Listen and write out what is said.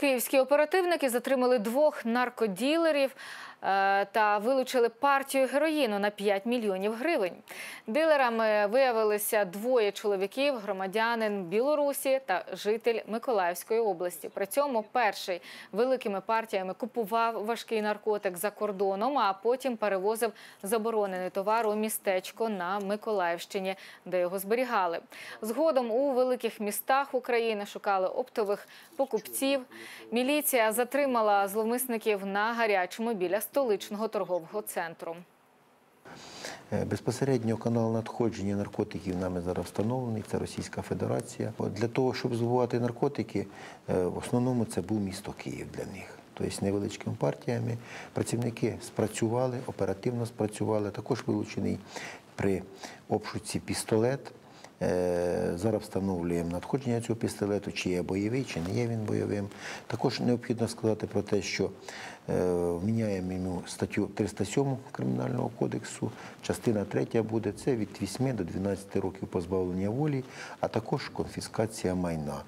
Київські оперативники затримали двох наркоділерів та вилучили партію героїну на 5 мільйонів гривень. Дилерами виявилися двоє чоловіків, громадянин Білорусі та житель Миколаївської області. При цьому перший великими партіями купував важкий наркотик за кордоном, а потім перевозив заборонений товар у містечко на Миколаївщині, де його зберігали. Згодом у великих містах України шукали оптових покупців. Міліція затримала зловмисників на гарячому біля столичного торгового центру. Е, Безпосередньо канал надходження наркотиків нами зараз встановлений. Це Російська Федерація. Для того, щоб збувати наркотики, е, в основному це був місто Київ для них. Тобто невеличкими партіями працівники спрацювали, оперативно спрацювали. Також вилучений при обшуці пістолет. Е, Зараз встановлюємо надходження цього пістолету, чи є бойовий, чи не є він бойовим. Також необхідно сказати про те, що міняємо вміняємо йому статтю 307 Кримінального кодексу. Частина 3 буде це від 8 до 12 років позбавлення волі, а також конфіскація майна.